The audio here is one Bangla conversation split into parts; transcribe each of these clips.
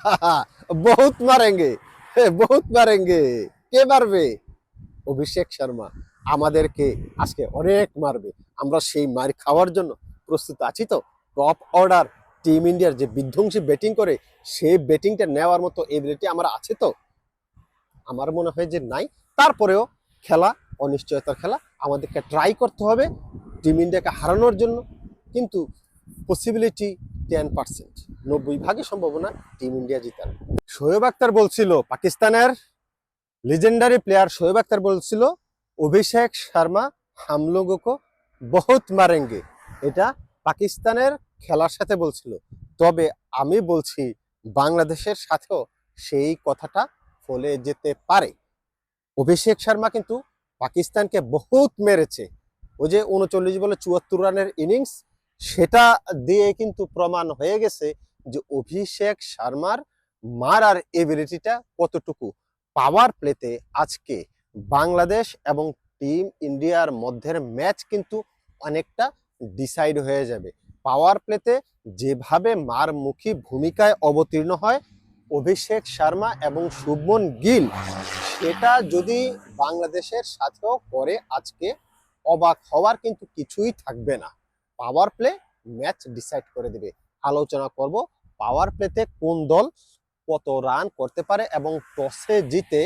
বহুত মারেঙ্গে। বহুত মারেঙ্গে। কে মারবে? অভিষেক শর্মা। আমাদেরকে আজকে অনেক মারবে। আমরা সেই মার খাওয়ার জন্য প্রস্তুত আছি তো? টপ অর্ডার টিম ইন্ডিয়ার যে বিধ্বংসী ব্যাটিং করে সেই ব্যাটিংটা নেওয়ার মতো এবিলিটি আমার আছে তো? আমার মনে হয় যে নাই। তারপরেও খেলা, অনিশ্চয়তার খেলা, আমাদেরকে ট্রাই করতে হবে, টিম ইন্ডিয়াকে হারানোর জন্য। কিন্তু পসিবিলিটি টেন পার্সেন্ট নব্বই ভাগই সম্ভাবনা টিম ইন্ডিয়া জিতার। শোয়েব আক্তার বলছিল, পাকিস্তানের লিজেন্ডারি প্লেয়ার শোয়েব আক্তার বলছিল, অভিষেক শর্মা হাম লোগো বহুত মারেঙ্গে। এটা পাকিস্তানের খেলার সাথে বলছিল। তবে আমি বলছি, বাংলাদেশের সাথেও সেই কথাটা ফলে যেতে পারে। অভিষেক শর্মা কিন্তু পাকিস্তানকে বহুত মেরেছে। ওই যে উনচল্লিশ বলে চুয়াত্তর রানের ইনিংস সেটা দিয়ে কিন্তু প্রমাণ হয়ে গেছে যে অভিষেক শর্মার মারার এবিলিটিটা কতটুকু? পাওয়ার প্লেতে আজকে বাংলাদেশ এবং টিম ইন্ডিয়ার মধ্যের ম্যাচ কিন্তু অনেকটা ডিসাইড হয়ে যাবে। পাওয়ার প্লেতে যেভাবে মারমুখী ভূমিকায় অবতীর্ণ হয় অভিষেক শর্মা এবং শুভমন গিল, সেটা যদি বাংলাদেশের সাথেও করে আজকে অবাক হওয়ার কিন্তু কিছুই থাকবে না। পাওয়ার প্লে ম্যাচ ডিসাইড করে দেবে। আলোচনা করব পাওয়ার প্লেতে কোন দল কত রান করতে পারে এবং টসে জিতে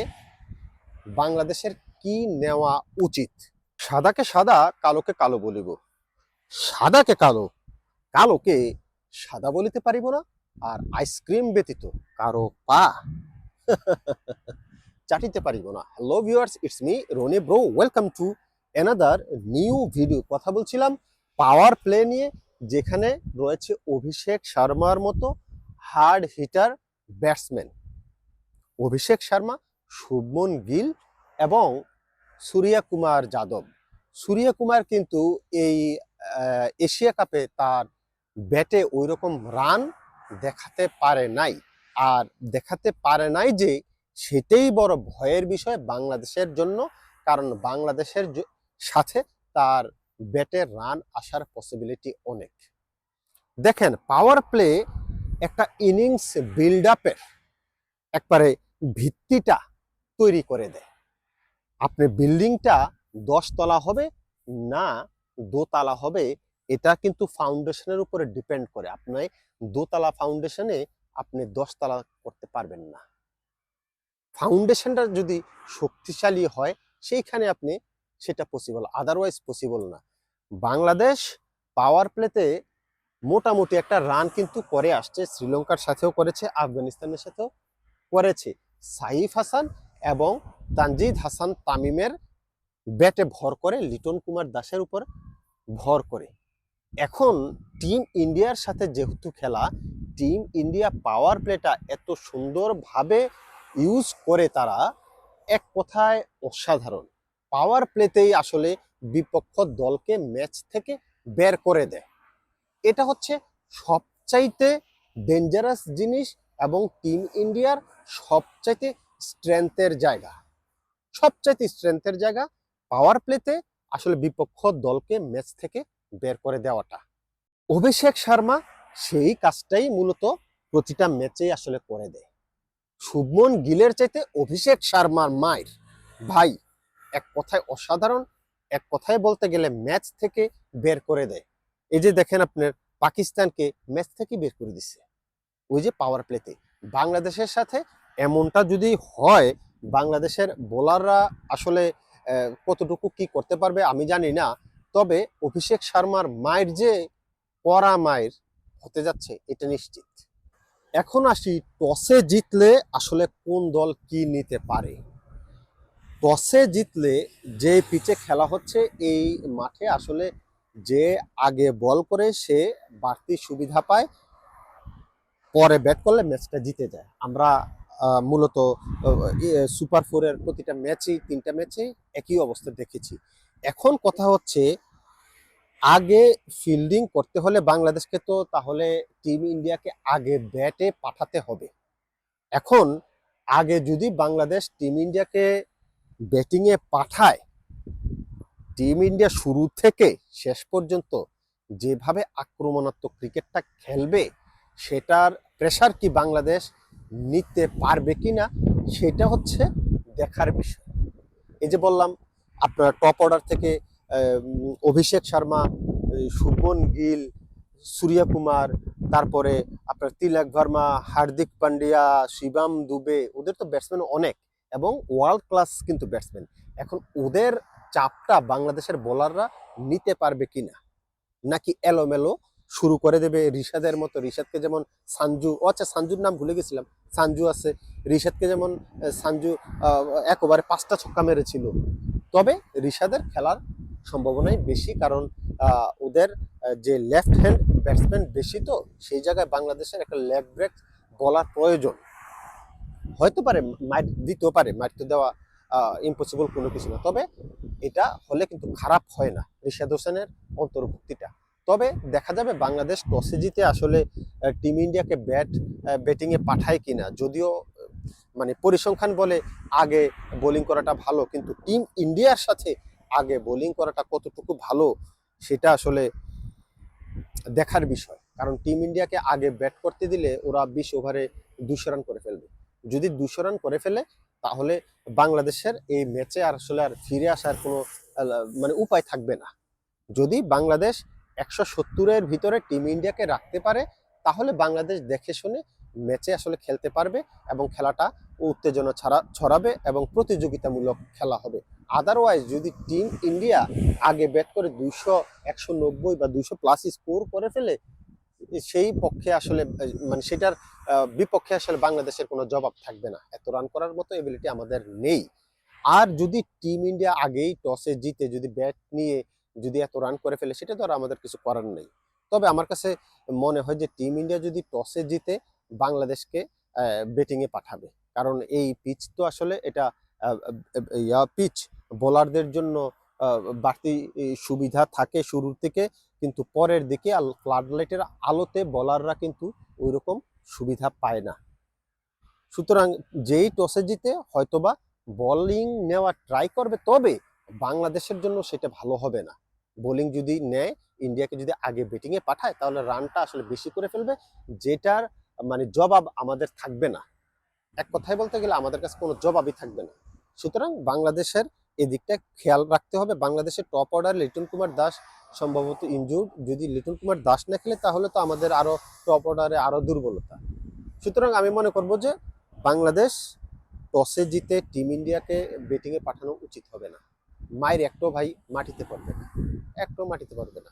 বাংলাদেশের কি নেওয়া উচিত? সাদাকে সাদা, কালোকে কালো বলিব। সাদাকে কালো, কালোকে সাদা বলিতে পারিব না আর আইসক্রিম ব্যতীত কারও পা চাটিতে পারিব না। Hello viewers it's me Roni bro welcome to another new video কথা বলছিলাম পাওয়ার প্লে নিয়ে যেখানে রয়েছে অভিষেক শর্মার মতো hard hitter batsman Abhishek Sharma, Shubman Gill এবং সূর্যা কুমার যাদব। সূর্যা কুমার কিন্তু এই এশিয়া কাপে তার ব্যাটে ওই রকম রান দেখাতে পারে নাই। আর দেখাতে পারে নাই যে সেটাই বড় ভয়ের বিষয় বাংলাদেশের জন্য, কারণ বাংলাদেশের সাথে তার ব্যাটে রান আসার পসিবিলিটি অনেক। দেখেন পাওয়ার প্লে একটা ইনিংস বিল্ড আপের একবারে ভিত্তিটা তৈরি করে দেয়। আপনি বিল্ডিংটা দশতলা হবে না দোতলা হবে, এটা কিন্তু ফাউন্ডেশনের উপরে ডিপেন্ড করে। আপনি দোতলা ফাউন্ডেশনে আপনি দশতলা করতে পারবেন না। ফাউন্ডেশনটা যদি শক্তিশালী হয়, সেইখানে আপনি সেটা পসিবল আদারওয়াইজ পসিবল না। বাংলাদেশ পাওয়ার প্লেতে মোটামুটি একটা রান কিন্তু করে আসছে, শ্রীলঙ্কার সাথেও করেছে, আফগানিস্তানের সাথেও করেছে। সাইফ হাসান এবং তানজিদ হাসান তামিমের ব্যাটে ভর করে, লিটন কুমার দাসের উপর ভর করে। এখন টিম ইন্ডিয়ার সাথে যেহেতু খেলা টিম ইন্ডিয়া পাওয়ার প্লেটা এত সুন্দরভাবে ইউজ করে তারা, এক কথায় অসাধারণ। পাওয়ার প্লেতেই আসলে বিপক্ষ দলকে ম্যাচ থেকে বের করে দেয়। এটা হচ্ছে সবচাইতে ডেঞ্জারাস জিনিস এবং টিম ইন্ডিয়ার সবচাইতে স্ট্রেংথের জায়গা। সবচাইতে স্ট্রেংথের জায়গা পাওয়ার প্লেতে আসলে বিপক্ষ দলকে ম্যাচ থেকে বের করে দেওয়াটা। অভিষেক শর্মা সেই কাজটাই মূলত প্রতিটা ম্যাচেই আসলে করে দেয়। শুভমন গিলের চাইতে অভিষেক শর্মার মায়ের ভাই এক কথায় অসাধারণ, এক কথায় বলতে গেলে ম্যাচ থেকে বের করে দেয়। এই যে দেখেন আপনার, পাকিস্তানকে ম্যাচ থেকে বের করে দিচ্ছে ওই যে পাওয়ার প্লেতে বাংলাদেশের সাথে এমনটা যদি হয়, বাংলাদেশের বোলাররা আসলে কতটুকু কি করতে পারবে আমি জানি না। তবে অভিষেক শর্মার মায়ের যে কড়া মায়ের হতে যাচ্ছে, এটা নিশ্চিত। এখন আসি টসে জিতলে আসলে কোন দল কি নিতে পারে? টসে জিতলে যে পিচে খেলা হচ্ছে এই মাঠে আসলে যে আগে বল করে সে বাড়তি সুবিধা পায়, পরে ব্যাট করলে ম্যাচটা জিতে যায়। আমরা মূলত সুপার ফোরের প্রতিটা ম্যাচেই, তিনটা ম্যাচেই একই অবস্থা দেখেছি। এখন কথা হচ্ছে, আগে ফিল্ডিং করতে হলে বাংলাদেশকে তো তাহলে টিম ইন্ডিয়াকে আগে ব্যাটে পাঠাতে হবে। এখন, আগে যদি বাংলাদেশ টিম ইন্ডিয়াকে ব্যাটিংয়ে পাঠায় টিম ইন্ডিয়া শুরু থেকে শেষ পর্যন্ত যেভাবে আক্রমণাত্মক ক্রিকেটটা খেলবে, সেটার প্রেশার কি বাংলাদেশ নিতে পারবে কিনা, সেটা হচ্ছে দেখার বিষয়। এই যে বললাম, আপনার টপ অর্ডার থেকে অভিষেক শর্মা এই শুভমন গিল, সূর্য কুমার, তারপরে আপনার তিলক ভার্মা, হার্দিক পান্ডিয়া, শিবাম দুবে, ওদের তো ব্যাটসম্যান অনেক। এবং ওয়ার্ল্ড ক্লাস কিন্তু ব্যাটসম্যান এখন ওদের চাপটা বাংলাদেশের বোলাররা নিতে পারবে কি না নাকি এলোমেলো শুরু করে দেবে রিশাদের মতো? রিশাদকে যেমন সানজু ও আচ্ছা সানজুর নাম ভুলে গেছিলাম। সানজু আছে। রিশাদকে যেমন সানজু আহ, এক ওভারে পাঁচটা ছক্কা মেরেছিল। তবে রিশাদের খেলার সম্ভাবনাই বেশি কারণ ওদের যে লেফট হ্যান্ড ব্যাটসম্যান বেশি তো সেই জায়গায় বাংলাদেশের একটা লেগ ব্রেক বলার প্রয়োজন। হয়তো পারে মাইট দিতেও পারে মাইট তো দেওয়া ইম্পসিবল কোনো কিছু না। তবে এটা হলে কিন্তু খারাপ হয় না রিশাদ হোসেনের অন্তর্ভুক্তিটা। তবে দেখা যাবে বাংলাদেশ টসে জিতে আসলে টিম ইন্ডিয়াকে ব্যাট ব্যাটিংয়ে পাঠায় কিনা, যদিও মানে পরিসংখ্যান বলে আগে বোলিং করাটা ভালো, কিন্তু টিম ইন্ডিয়ার সাথে আগে বোলিং করাটা কতটুকু ভালো, সেটা আসলে দেখার বিষয়। কারণ টিম ইন্ডিয়াকে আগে ব্যাট করতে দিলে ওরা বিশ ওভারে দুশো রান করে ফেলবে। যদি দুশো রান করে ফেলে, তাহলে বাংলাদেশের এই ম্যাচে আর আসলে আর ফিরে আসার কোনো মানে উপায় থাকবে না। যদি বাংলাদেশ একশো সত্তরের ভিতরে টিম ইন্ডিয়াকে রাখতে পারে, তাহলে বাংলাদেশ দেখে শুনে ম্যাচে আসলে খেলতে পারবে এবং খেলাটা উত্তেজনা ছাড়া, ছড়াবে এবং প্রতিযোগিতামূলক খেলা হবে। আদারওয়াইজ যদি টিম ইন্ডিয়া আগে ব্যাট করে দুইশো একশো নব্বই বা দুইশো প্লাস স্কোর করে ফেলে সেই পক্ষে আসলে মানে সেটার বিপক্ষে আসলে বাংলাদেশের কোনো জবাব থাকবে না। এত রান করার মতো এবিলিটি আমাদের নেই। আর যদি টিম ইন্ডিয়া আগেই টসে জিতে, যদি ব্যাট নিয়ে যদি এত রান করে ফেলে, সেটা তো আর আমাদের কিছু করার নেই। তবে আমার কাছে মনে হয় যে টিম ইন্ডিয়া যদি টসে জিতে, বাংলাদেশকে ব্যাটিংয়ে পাঠাবে। কারণ এই পিচ তো আসলে এটা পিচ বোলারদের জন্য বাড়তি সুবিধা থাকে শুরুর থেকে কিন্তু পরের দিকে ফ্লাড লাইটের আলোতে বোলাররা কিন্তু ওইরকম সুবিধা পায় না। সুতরাং যেই টসে জিতে হয়তোবা বোলিং নেওয়া ট্রাই করবে, তবে বাংলাদেশের জন্য সেটা ভালো হবে না। বোলিং যদি নেয়, ইন্ডিয়াকে যদি আগে ব্যাটিংয়ে পাঠায়, তাহলে রানটা আসলে বেশি করে ফেলবে, যেটার মানে জবাব আমাদের থাকবে না। এক কথায় বলতে গেলে আমাদের কাছে কোনো জবাবই থাকবে না। সুতরাং বাংলাদেশের এদিকটা খেয়াল রাখতে হবে। বাংলাদেশের টপ অর্ডার লিটন কুমার দাস সম্ভবত ইনজুর যদি লিটন কুমার দাস না খেলে, তাহলে তো আমাদের আরও টপ অর্ডারে আরও দুর্বলতা। সুতরাং আমি মনে করব যে বাংলাদেশ টসে জিতে টিম ইন্ডিয়াকে ব্যাটিংয়ে পাঠানো উচিত হবে না। মায়ের একটাও ভাই মাটিতে পারবে না। একটাও মাটিতে পারবে না।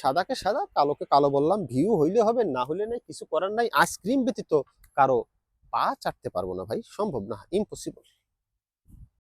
সাদাকে সাদা, কালোকে কালো বললাম। ভিউ হইলে হবে, না হইলে নাই, কিছু করার নাই। আইসক্রিম ব্যতীত কারও পা চাটতে পারব না ভাই, সম্ভব না ইম্পসিবল